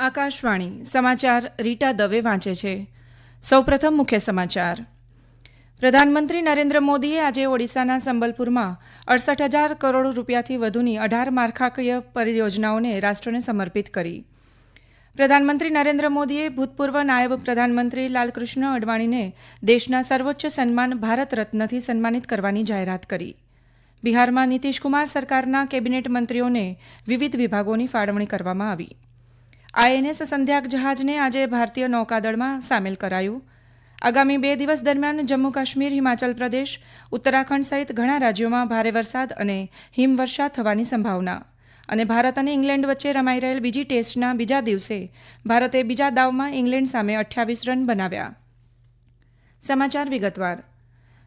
આકાશવાણી, સમાચાર રીટા દવે વાંચે છે. સૌપ્રથમ મુખ્ય સમાચાર. પ્રધાનમંત્રી નરેન્દ્ર મોદીએ આજે ઓડિશાના સંબલપુરમાં અડસઠ હજાર કરોડ રૂપિયાથી વધુની અઢાર માળખાકીય પરિયોજનાઓને રાષ્ટ્રને સમર્પિત કરી. પ્રધાનમંત્રી નરેન્દ્ર મોદીએ ભૂતપૂર્વ નાયબ પ્રધાનમંત્રી લાલકૃષ્ણ અડવાણીને દેશના સર્વોચ્ચ સન્માન ભારત રત્નથી સન્માનિત કરવાની જાહેરાત કરી. બિહારમાં નીતિશકુમાર સરકારના કેબિનેટ મંત્રીઓને વિવિધ વિભાગોની ફાળવણી કરવામાં આવી. આઈએનએસ સંધ્યાક જહાજને આજે ભારતીય નૌકાદળમાં સામેલ કરાયું. આગામી બે દિવસ દરમિયાન જમ્મુ કાશ્મીર હિમાચલ પ્રદેશ, ઉત્તરાખંડ સહિત ઘણા રાજ્યોમાં ભારે વરસાદ અને હિમવર્ષા થવાની સંભાવના. અને ભારત અને ઇંગ્લેન્ડ વચ્ચે રમાઈ રહેલ બીજી ટેસ્ટના બીજા દિવસે ભારતે બીજા દાવમાં ઇંગ્લેન્ડ સામે અઠ્યાવીસ રન બનાવ્યા. સમાચાર વિગતવાર.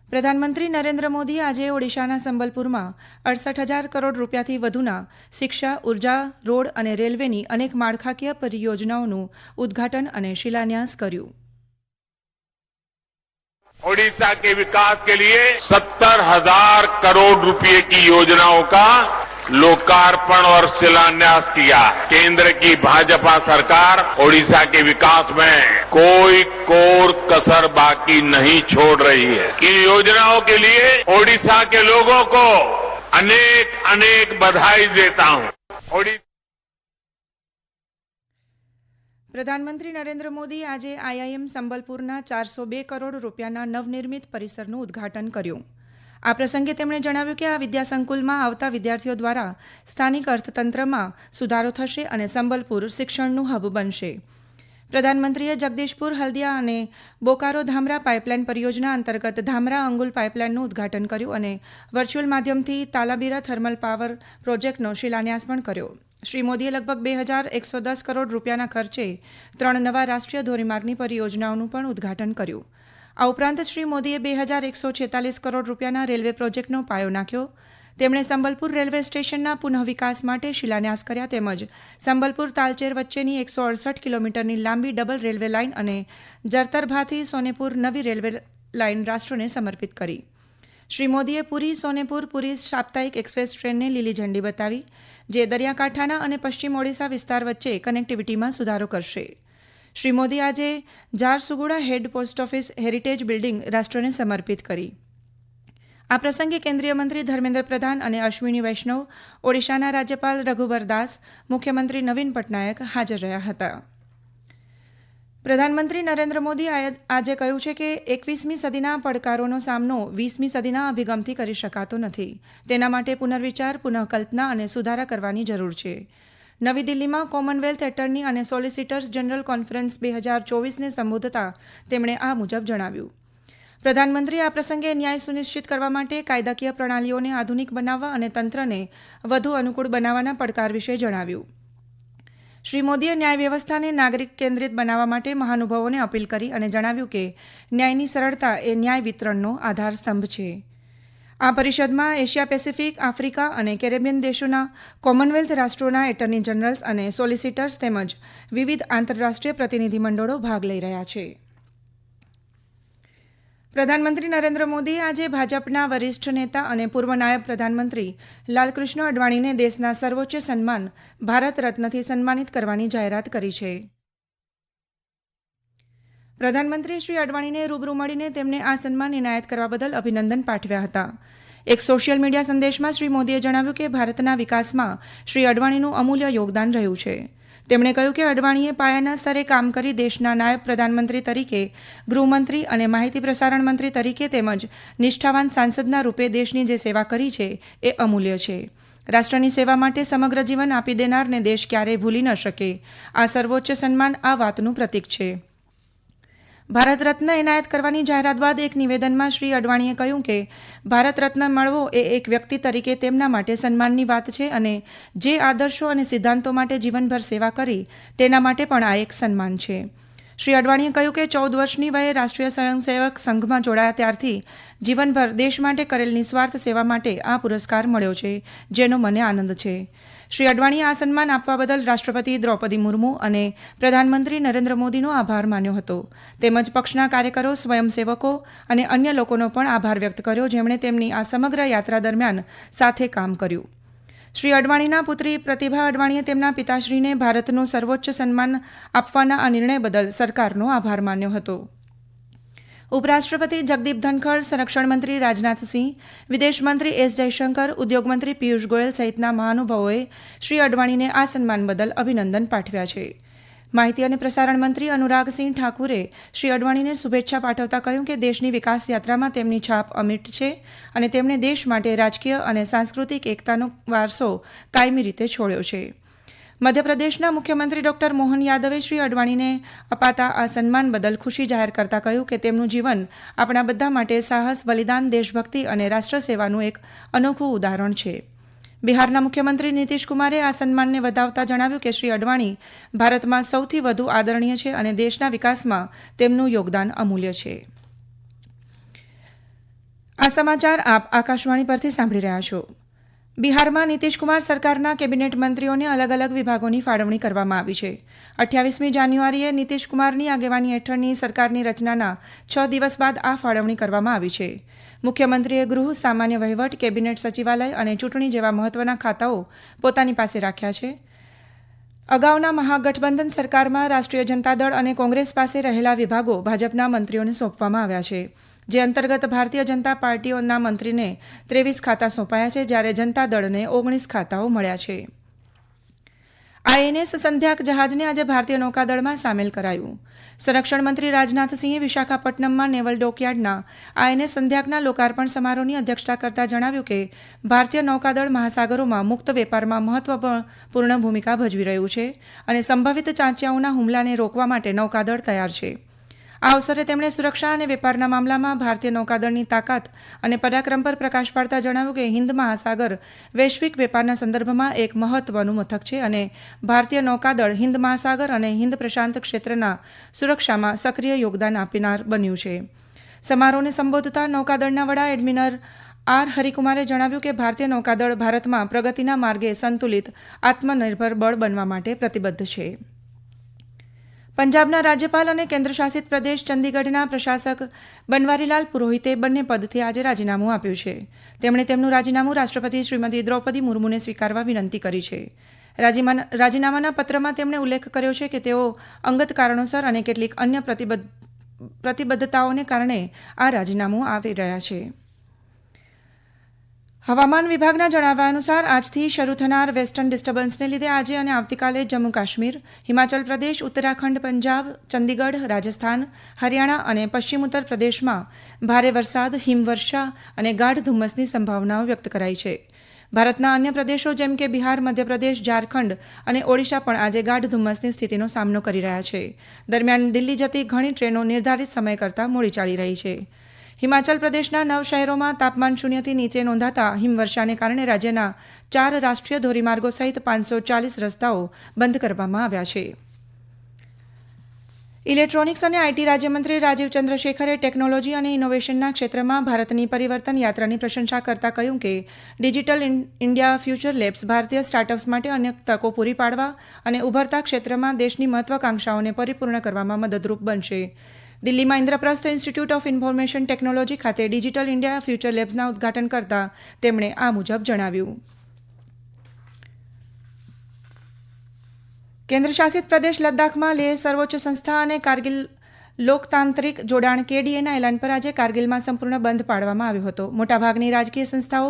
પ્રધાનમંત્રી નરેન્દ્ર મોદી આજે ઓડિશાના સંબલપુરમાં અડસઠ હજાર કરોડ રૂપિયાથી વધુના શિક્ષા, ઊર્જા, રોડ અને રેલવેની અનેક માળખાકીય પરિયોજનાઓનું ઉદ્ઘાટન અને શિલાન્યાસ કર્યું. ઓડિશા કે વિકાસ કે લીએ સત્તર હજાર કરોડ રૂપિયે કી યોજનાઓ કા लोकार्पण और शिलान्यास किया केंद्र की भाजपा सरकार ओडिशा के विकास में कोई कोर कसर बाकी नहीं छोड़ रही है इन योजनाओं के लिए ओडिशा के लोगों को अनेक अनेक बधाई देता हूं ओडिशा પ્રધાનમંત્રી નરેન્દ્ર મોદી આજે આઈઆઈએમ સંબલપુરના ચારસો બે કરોડ રૂપિયાના નવનિર્મિત પરિસરનું ઉદ્ઘાટન કર્યું આ પ્રસંગે તેમણે જણાવ્યું કે આ વિદ્યાસંકુલમાં આવતા વિદ્યાર્થીઓ દ્વારા સ્થાનિક અર્થતંત્રમાં સુધારો થશે અને સંબલપુર શિક્ષણનું હબ બનશે. પ્રધાનમંત્રીએ જગદીશપુર, હલ્દિયા અને બોકારો ધામરા પાઇપલાઇન પરિયોજના અંતર્ગત ધામરા અંગુલ પાઇપલાઇનનું ઉદ્ઘાટન કર્યું અને વર્ચ્યુઅલ માધ્યમથી તાલાબીરા થર્મલ પાવર પ્રોજેક્ટનો શિલાન્યાસ પણ કર્યો. શ્રી મોદીએ લગભગ બે હજાર એકસો દસ કરોડ રૂપિયાના ખર્ચે ત્રણ નવા રાષ્ટ્રીય ધોરીમાર્ગની પરિયોજનાઓનું પણ ઉદ્ઘાટન કર્યું. આ ઉપરાંત શ્રી મોદીએ બે હજાર એકસો છેતાલીસ કરોડ રૂપિયાના રેલવે પ્રોજેક્ટનો પાયો નાખ્યો. તેમણે સંબલપુર રેલવે સ્ટેશનના પુનઃવિકાસ માટે શિલાન્યાસ કર્યા તેમજ સંબલપુર તાલચેર વચ્ચેની એકસો અડસઠ કિલોમીટરની લાંબી ડબલ રેલવે લાઇન અને જરતરભાથી સોનેપુર નવી રેલવે લાઇન રાષ્ટ્રને સમર્પિત કરી. શ્રી મોદીએ પુરી સોનેપુર પુરી સાપ્તાહિક એક્સપ્રેસ ટ્રેનને લીલી ઝંડી બતાવી, જે દરિયાકાંઠાના અને પશ્ચિમ ઓડિશા વિસ્તાર વચ્ચે કનેક્ટિવિટીમાં સુધારો કરશે. શ્રી મોદી આજે Jharsuguda head post office heritage building રાષ્ટ્રને સમર્પિત કરી. આ પ્રસંગે કેન્દ્રીય મંત્રી ધર્મેન્દ્ર પ્રધાન અને અશ્વિની વૈષ્ણવ, ઓડિશાના રાજ્યપાલ રઘુબર દાસ, મુખ્યમંત્રી નવીન પટનાયક હાજર રહ્યા હતા. પ્રધાનમંત્રી નરેન્દ્ર મોદી આજે કહ્યું છે કે એકવીસમી સદીના પડકારોનો સામનો વીસમી સદીના અભિગમથી કરી શકાતો નથી. તેના માટે પુનર્વિચાર, પુનઃકલ્પના અને સુધારા કરવાની જરૂર છે. નવી દિલ્હીમાં કોમનવેલ્થ એટર્ની અને સોલિસિટર્સ જનરલ કોન્ફરન્સ બે હજાર ચોવીસને સંબોધતા તેમણે આ મુજબ જણાવ્યું. પ્રધાનમંત્રીએ આ પ્રસંગે ન્યાય સુનિશ્ચિત કરવા માટે કાયદાકીય પ્રણાલીઓને આધુનિક બનાવવા અને તંત્રને વધુ અનુકૂળ બનાવવાના પડકાર વિશે જણાવ્યું. શ્રી મોદીએ ન્યાય વ્યવસ્થાને નાગરિક કેન્દ્રિત બનાવવા માટે મહાનુભાવોને અપીલ કરી અને જણાવ્યું કે ન્યાયની સરળતા એ ન્યાય વિતરણનો આધાર સ્તંભ છે. આ પરિષદમાં એશિયા પેસિફિક, આફ્રિકા અને કેરેબિયન દેશોના કોમનવેલ્થ રાષ્ટ્રોના એટર્ની જનરલ્સ અને સોલિસિટર્સ તેમજ વિવિધ આંતરરાષ્ટ્રીય પ્રતિનિધિમંડળો ભાગ લઈ રહ્યા છે. પ્રધાનમંત્રી નરેન્દ્ર મોદીએ આજે ભાજપના વરિષ્ઠ નેતા અને પૂર્વ નાયબ પ્રધાનમંત્રી લાલકૃષ્ણ અડવાણીને દેશના સર્વોચ્ચ સન્માન ભારત રત્નથી સન્માનિત કરવાની જાહેરાત કરી છે. પ્રધાનમંત્રી શ્રી અડવાણીને રૂબરૂ મળીને તેમને આ સન્માન એનાયત કરવા બદલ અભિનંદન પાઠવ્યા હતા. એક સોશિયલ મીડિયા સંદેશમાં શ્રી મોદીએ જણાવ્યું કે ભારતના વિકાસમાં શ્રી અડવાણીનું અમૂલ્ય યોગદાન રહ્યું છે. તેમણે કહ્યું કે અડવાણીએ પાયાના સ્તરે કામ કરી દેશના નાયબ પ્રધાનમંત્રી તરીકે, ગૃહમંત્રી અને માહિતી પ્રસારણ મંત્રી તરીકે તેમજ નિષ્ઠાવાન સાંસદના રૂપે દેશની જે સેવા કરી છે એ અમૂલ્ય છે. રાષ્ટ્રની સેવા માટે સમગ્ર જીવન આપી દેનારને દેશ ક્યારેય ભૂલી ન શકે. આ સર્વોચ્ચ સન્માન આ વાતનું પ્રતીક છે. ભારત રત્ન એનાયત કરવાની જાહેરાત બાદ એક નિવેદનમાં શ્રી અડવાણીએ કહ્યું કે ભારત રત્ન મળવો એ એક વ્યક્તિ તરીકે તેમના માટે સન્માનની વાત છે અને જે આદર્શો અને સિદ્ધાંતો માટે જીવનભર સેવા કરી, તેના માટે પણ આ એક સન્માન છે. શ્રી અડવાણીએ કહ્યું કે, ચૌદ વર્ષની વયે રાષ્ટ્રીય સ્વયંસેવક સંઘમાં જોડાયા ત્યારથી જીવનભર દેશ માટે કરેલ નિસ્વાર્થ સેવા માટે આ પુરસ્કાર મળ્યો છે, જેનો મને આનંદ છે. શ્રી અડવાણીએ આ સન્માન આપવા બદલ રાષ્ટ્રપતિ દ્રૌપદી મુર્મુ અને પ્રધાનમંત્રી નરેન્દ્ર મોદીનો આભાર માન્યો હતો. તેમજ પક્ષના કાર્યકરો, સ્વયંસેવકો અને અન્ય લોકોનો પણ આભાર વ્યક્ત કર્યો, જેમણે તેમની આ સમગ્ર યાત્રા દરમિયાન સાથે કામ કર્યું. શ્રી અડવાણીના પુત્રી પ્રતિભા અડવાણીએ તેમના પિતાશ્રીને ભારતનું સર્વોચ્ચ સન્માન આપવાના આ નિર્ણય બદલ સરકારનો આભાર માન્યો હતો. ઉપરાષ્ટ્રપતિ જગદીપ ધનખડ, સંરક્ષણ મંત્રી રાજનાથસિંહ વિદેશમંત્રી એસ જયશંકર ઉદ્યોગમંત્રી પિયુષ ગોયલ સહિતના મહાનુભાવોએ શ્રી અડવાણીને આ સન્માન બદલ અભિનંદન પાઠવ્યા છે. માહિતી અને પ્રસારણ મંત્રી અનુરાગસિંહ ઠાકુરે શ્રી અડવાણીને શુભેચ્છા પાઠવતા કહ્યું કે દેશની વિકાસ યાત્રામાં તેમની છાપ અમિટ છે અને તેમણે દેશ માટે રાજકીય અને સાંસ્કૃતિક એકતાનો વારસો કાયમી રીતે છોડ્યો છે. મધ્યપ્રદેશના મુખ્યમંત્રી ડોક્ટર મોહન યાદવે શ્રી અડવાણીને અપાતા આ સન્માન બદલ ખુશી જાહેર કરતા કહ્યું કે તેમનું જીવન આપણા બધા માટે સાહસ, બલિદાન, દેશભક્તિ અને રાષ્ટ્રસેવાનું એક અનોખું ઉદાહરણ છે. બિહારના મુખ્યમંત્રી નીતિશ કુમારે આ સન્માનને વધાવતા જણાવ્યું કે શ્રી અડવાણી ભારતમાં સૌથી વધુ આદરણીય છે અને દેશના વિકાસમાં તેમનું યોગદાન અમૂલ્ય છે. આ સમાચાર આપ આકાશવાણી પરથી સાંભળી રહ્યા છો. બિહારમાં નીતિશકુમાર સરકારના કેબિનેટ મંત્રીઓને અલગ અલગ વિભાગોની ફાળવણી કરવામાં આવી છે. અઠ્યાવીસમી જાન્યુઆરીએ નીતિશકુમારની આગેવાની હેઠળની સરકારની રચનાના છ દિવસ બાદ આ ફાળવણી કરવામાં આવી છે. મુખ્યમંત્રીએ ગૃહ, સામાન્ય વહીવટ, કેબિનેટ સચિવાલય અને ચૂંટણી જેવા મહત્વના ખાતાઓ પોતાની પાસે રાખ્યા છે. અગાઉના મહાગઠબંધન સરકારમાં રાષ્ટ્રીય જનતા દળ અને કોંગ્રેસ પાસે રહેલા વિભાગો ભાજપના મંત્રીઓને સોંપવામાં આવ્યા છે. જે અંતર્ગત ભારતીય જનતા પાર્ટીઓના મંત્રીને ત્રેવીસ ખાતા સોંપાયા છે, જ્યારે જનતા દળને ઓગણીસ ખાતાઓ મળ્યા છે. આઈએનએસ સંધ્યાક જહાજને આજે ભારતીય નૌકાદળમાં સામેલ કરાયું. સંરક્ષણ મંત્રી રાજનાથસિંહે વિશાખાપટ્ટનમમાં નેવલ ડોકયાર્ડના આઈએનએસ સંધ્યાકના લોકાર્પણ સમારોહની અધ્યક્ષતા કરતા જણાવ્યું કે, ભારતીય નૌકાદળ મહાસાગરોમાં મુક્ત વેપારમાં મહત્વપૂર્ણ ભૂમિકા ભજવી રહ્યું છે અને સંભવિત ચાંચિયાઓના હુમલાને રોકવા માટે નૌકાદળ તૈયાર છે. આ અવસરે તેમણે સુરક્ષા અને વેપારના મામલામાં ભારતીય નૌકાદળની તાકાત અને પરાક્રમ પર પ્રકાશ પાડતા જણાવ્યું કે હિન્દ મહાસાગર વૈશ્વિક વેપારના સંદર્ભમાં એક મહત્વનું મથક છે અને ભારતીય નૌકાદળ હિન્દ મહાસાગર અને હિન્દ પ્રશાંત ક્ષેત્રના સુરક્ષામાં સક્રિય યોગદાન આપનાર બન્યું છે. સમારોહને સંબોધતા નૌકાદળના વડા એડમિનર આર હરિકુમારે જણાવ્યું કે ભારતીય નૌકાદળ ભારતમાં પ્રગતિના માર્ગે સંતુલિત આત્મનિર્ભર બળ બનવા માટે પ્રતિબદ્ધ છે. પંજાબના રાજ્યપાલ અને કેન્દ્રશાસિત પ્રદેશ ચંદીગઢના પ્રશાસક બનવારીલાલ પુરોહિતે બંને પદથી આજે રાજીનામું આપ્યું છે. તેમણે તેમનું રાજીનામું રાષ્ટ્રપતિ શ્રીમતી દ્રૌપદી મુર્મુને સ્વીકારવા વિનંતી કરી છે. રાજીનામાના પત્રમાં તેમણે ઉલ્લેખ કર્યો છે કે તેઓ અંગત કારણોસર અને કેટલીક અન્ય પ્રતિબદ્ધતાઓને કારણે આ રાજીનામું આવી રહ્યા છે. હવામાન વિભાગના જણાવ્યા અનુસાર આજથી શરૂ થનાર વેસ્ટર્ન ડિસ્ટર્બન્સને લીધે આજે અને આવતીકાલે જમ્મુ કાશ્મીર, હિમાચલ પ્રદેશ, ઉત્તરાખંડ, પંજાબ, ચંદીગઢ, રાજસ્થાન, હરિયાણા અને પશ્ચિમ ઉત્તર પ્રદેશમાં ભારે વરસાદ, હિમવર્ષા અને ગાઢ ધુમ્મસની સંભાવનાઓ વ્યક્ત કરાઈ છે. ભારતના અન્ય પ્રદેશો જેમ કે બિહાર, મધ્યપ્રદેશ, ઝારખંડ અને ઓડિશા પણ આજે ગાઢ ધુમ્મસની સ્થિતિનો સામનો કરી રહ્યા છે. દરમિયાન દિલ્હી જતી ઘણી ટ્રેનો નિર્ધારિત સમય કરતાં મોડી ચાલી રહી છે. હિમાચલ પ્રદેશના નવ શહેરોમાં તાપમાન શૂન્યથી નીચે નોંધાતા હિમવર્ષાને કારણે રાજ્યના ચાર રાષ્ટ્રીય ધોરીમાર્ગો સહિત પાંચસો ચાલીસ રસ્તાઓ બંધ કરવામાં આવ્યા છે. ઇલેક્ટ્રોનિક્સ અને આઈટી રાજ્યમંત્રી રાજીવ ચંદ્રશેખરે ટેકનોલોજી અને ઇનોવેશનના ક્ષેત્રમાં ભારતની પરિવર્તન યાત્રાની પ્રશંસા કરતા કહ્યું કે ડિજિટલ ઇન્ડિયા ફ્યુચર લેબ્સ ભારતીય સ્ટાર્ટઅપ્સ માટે અનેક તકો પૂરી પાડવા અને ઉભરતા ક્ષેત્રમાં દેશની મહત્વાકાંક્ષાઓને પરિપૂર્ણ કરવામાં મદદરૂપ બનશે. દિલ્હીમાં Indraprastha institute of information technology ખાતે ડિજિટલ ઇન્ડિયા ફ્યુચર લેબ્સના ઉદઘાટન કરતા તેમણે આ મુજબ જણાવ્યું. કેન્દ્રશાસિત પ્રદેશ લદ્દાખમાં લેહ સર્વોચ્ચ સંસ્થા અને કારગિલ લોકતાંત્રિક જોડાણ કેડીએના એલાન પર આજે કારગિલમાં સંપૂર્ણ બંધ પાડવામાં આવ્યો હતો. મોટાભાગની રાજકીય સંસ્થાઓ,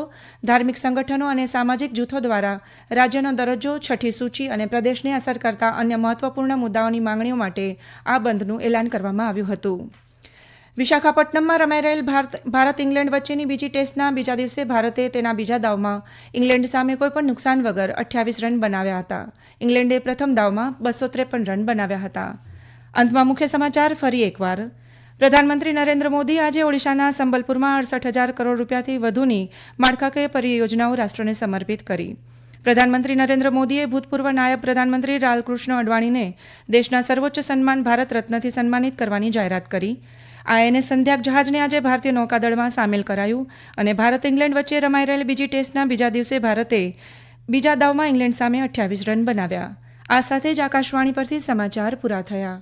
ધાર્મિક સંગઠનો અને સામાજિક જૂથો દ્વારા રાજ્યનો દરજ્જો, છઠ્ઠી સૂચિ અને પ્રદેશને અસર કરતા અન્ય મહત્વપૂર્ણ મુદ્દાઓની માંગણીઓ માટે આ બંધનું એલાન કરવામાં આવ્યું હતું. વિશાખાપટ્ટનમમાં રમાઈ રહેલ ભારત ભારત ઇંગ્લેન્ડ વચ્ચેની બીજી ટેસ્ટના બીજા દિવસે ભારતે તેના બીજા દાવમાં ઇંગ્લેન્ડ સામે કોઈપણ નુકસાન વગર અઠ્યાવીસ રન બનાવ્યા હતા. ઇંગ્લેન્ડે પ્રથમ દાવમાં બસો ત્રેપન રન બનાવ્યા હતા. અંતમાં મુખ્ય સમાચાર ફરી એકવાર. પ્રધાનમંત્રી નરેન્દ્ર મોદી આજે ઓડિશાના સંબલપુરમાં અડસઠ હજાર કરોડ રૂપિયાથી વધુની માળખાકીય પરિયોજનાઓ રાષ્ટ્રને સમર્પિત કરી. પ્રધાનમંત્રી નરેન્દ્ર મોદીએ ભૂતપૂર્વ નાયબ પ્રધાનમંત્રી લાલકૃષ્ણ અડવાણીને દેશના સર્વોચ્ચ સન્માન ભારત રત્નથી સન્માનિત કરવાની જાહેરાત કરી. આઈએનએસ સંધ્યાક જહાજને આજે ભારતીય નૌકાદળમાં સામેલ કરાયું અને ભારત ઇંગ્લેન્ડ વચ્ચે રમાઈ રહેલ બીજી ટેસ્ટના બીજા દિવસે ભારતે બીજા દાવમાં ઇંગ્લેન્ડ સામે અઠ્યાવીસ રન બનાવ્યા. આ સાથે જ આકાશવાણી પરથી સમાચાર પૂરા થયા.